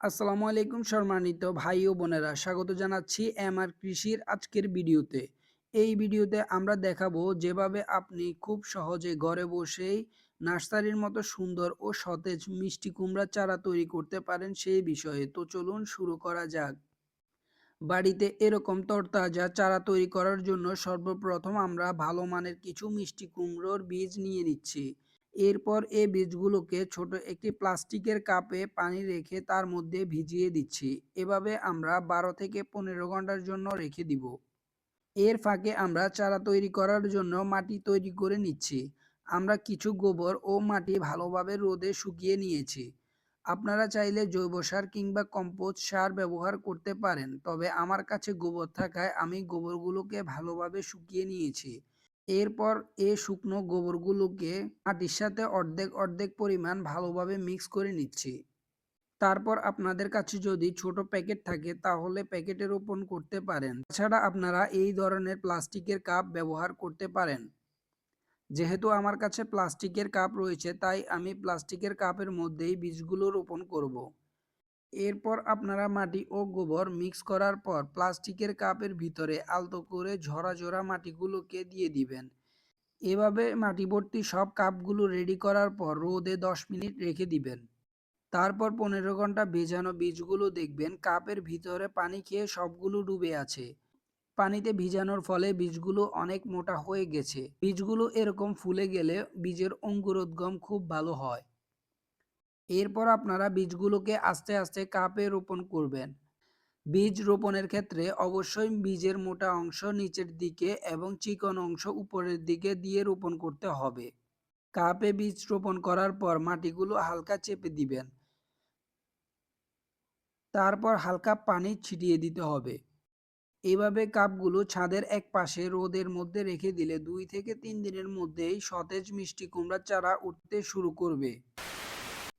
আসসালামু আলাইকুম সম্মানিত ভাই ও বোনেরা, স্বাগত জানাচ্ছি এমআর কৃষির আজকের ভিডিওতে। এই ভিডিওতে আমরা দেখাবো যেভাবে আপনি খুব সহজে ঘরে বসেই নার্সারির মতো সুন্দর ও সতেজ মিষ্টি কুমড়া চারা তৈরি করতে পারেন সেই বিষয়ে। তো চলুন শুরু করা যাক। বাড়িতে এরকম তরতাজা চারা তৈরি করার জন্য সর্বপ্রথম আমরা ভালো মানের কিছু মিষ্টি কুমড়োর বীজ নিয়ে নিচ্ছি। এরপর এ বীজগুলোকে ছোট একটি প্লাস্টিকের কাপে পানি রেখে তার মধ্যে ভিজিয়ে দিচ্ছি। এভাবে আমরা বারো থেকে পনেরো ঘণ্টার জন্য রেখে দিব। এর ফাঁকে আমরা চারা তৈরি করার জন্য মাটি তৈরি করে নিচ্ছি। আমরা কিছু গোবর ও মাটি ভালোভাবে রোদে শুকিয়ে নিয়েছি। আপনারা চাইলে জৈব সার কিংবা কম্পোস্ট সার ব্যবহার করতে পারেন, তবে আমার কাছে গোবর থাকায় আমি গোবরগুলোকে ভালোভাবে শুকিয়ে নিয়েছি। এরপর এ শুকনো গোবরগুলোকে মাটির সাথে অর্ধেক অর্ধেক পরিমাণ ভালোভাবে মিক্স করে নিচ্ছি। তারপর আপনাদের কাছে যদি ছোট প্যাকেট থাকে, তাহলে প্যাকেটে রোপণ করতে পারেন। তাছাড়া আপনারা এই ধরনের প্লাস্টিকের কাপ ব্যবহার করতে পারেন। যেহেতু আমার কাছে প্লাস্টিকের কাপ রয়েছে, তাই আমি প্লাস্টিকের কাপের মধ্যেই বীজগুলো রোপণ করব। এরপর আপনারা মাটি ও গোবর মিক্স করার পর প্লাস্টিকের কাপের ভিতরে আলতো করে ঝরা ঝরা মাটিগুলোকে দিয়ে দিবেন। এভাবে মাটি ভর্তি সব কাপগুলো রেডি করার পর রোদে দশ মিনিট রেখে দিবেন। তারপর পনেরো ঘণ্টা ভেজানো বীজগুলো দেখবেন কাপের ভিতরে পানি খেয়ে সবগুলো ডুবে আছে। পানিতে ভিজানোর ফলে বীজগুলো অনেক মোটা হয়ে গেছে। বীজগুলো এরকম ফুলে গেলে বীজের অঙ্কুরোদ্গম খুব ভালো হয়। এরপর আপনারা বীজগুলোকে আস্তে আস্তে কাপে রোপণ করবেন। বীজ রোপণের ক্ষেত্রে অবশ্যই বীজের মোটা অংশ নিচের দিকে এবং চিকন অংশ উপরের দিকে দিয়ে রোপণ করতে হবে। কাপে বীজ রোপণ করার পর মাটিগুলো হালকা চেপে দিবেন। তারপর হালকা পানি ছিটিয়ে দিতে হবে। এভাবে কাপগুলো ছাদের এক পাশে রোদের মধ্যে রেখে দিলে দুই থেকে তিন দিনের মধ্যেই সতেজ মিষ্টি কুমড়ার চারা উঠতে শুরু করবে।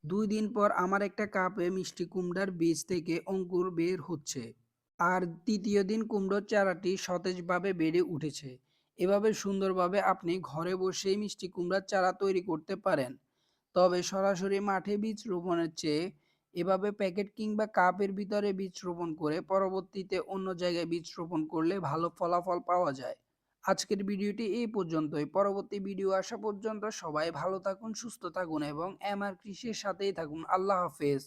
দুই দিন পর আমার একটা কাপে মিষ্টি কুমড়ার বীজ থেকে অঙ্কুর বের হচ্ছে। আর তৃতীয় দিন কুমড়োর চারাটি সতেজভাবে বেড়ে উঠেছে। এভাবে সুন্দরভাবে আপনি ঘরে বসেই মিষ্টি কুমড়ার চারা তৈরি করতে পারেন। তবে সরাসরি মাঠে বীজ রোপণের চেয়ে এভাবে প্যাকেট কিংবা কাপের ভিতরে বীজ রোপণ করে পরবর্তীতে অন্য জায়গায় বীজ রোপণ করলে ভালো ফলাফল পাওয়া যায়। আজকের ভিডিওটি এই পর্যন্তই। পরবর্তী ভিডিও আসা পর্যন্ত সবাই ভালো থাকুন, সুস্থ থাকুন এবং এমআর কৃষির সাথেই থাকুন। আল্লাহ হাফেজ।